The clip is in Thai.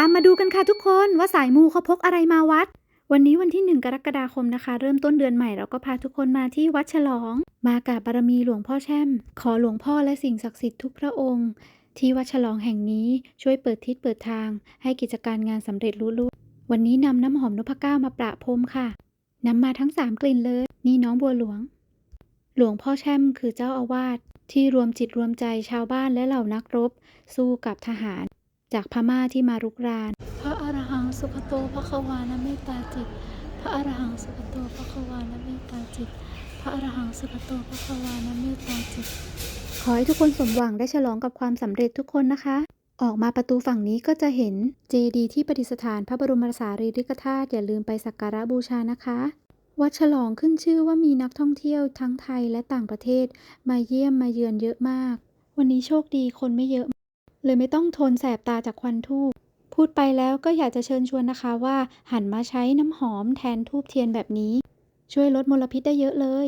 ตามมาดูกันค่ะทุกคนว่าสายมูเขาพกอะไรมาวัด วันนี้วันที่ 1 กรกฎาคมนะคะ เริ่มต้นเดือนใหม่เราก็พาทุกคนมาที่วัดฉลอง มากราบบารมีหลวงพ่อแช่ม ขอหลวงพ่อและสิ่งศักดิ์สิทธิ์ทุกพระองค์ ที่วัดฉลองแห่งนี้ช่วยเปิดทิศเปิดทาง ให้กิจการงานสำเร็จรุ่ล่วงวันนี้นำน้ำหอมนพก้ามาประพรมค่ะนำมาทั้ง 3 กลิ่นเลย นี่น้องบัวหลวง หลวงพ่อแช่มคือเจ้าอาวาสที่รวมจิตรวมใจชาวบ้านและเหล่านักรบ สู้กับทหาร จากพม่าที่มารุกราน พระอรหังสุขโตพระควานะเมตตาจิต พระอรหังสุขโตพระควานะเมตตาจิต พระอรหังสุขโตพระควานะเมตตาจิต ขอให้ทุกคนสมหวังได้ฉลองกับความสำเร็จทุกคนนะคะ ออกมาประตูฝั่งนี้ก็จะเห็นเจดีย์ที่ประดิษฐานพระบรมสารีริกธาตุอย่าลืมไปสักการะบูชานะคะวัดฉลองขึ้นชื่อว่ามีนักท่องเที่ยวทั้งไทยและต่างประเทศ มาเยี่ยมมาเยือนเยอะมาก วันนี้โชคดีคนไม่เยอะ เลยไม่ต้องทนแสบตาจากควันทูบพูดไปแล้วก็อยากจะเชิญชวนนะคะว่าหันมาใช้น้ำหอมแทนทูบเทียนแบบนี้ ช่วยลดมลพิษได้เยอะเลย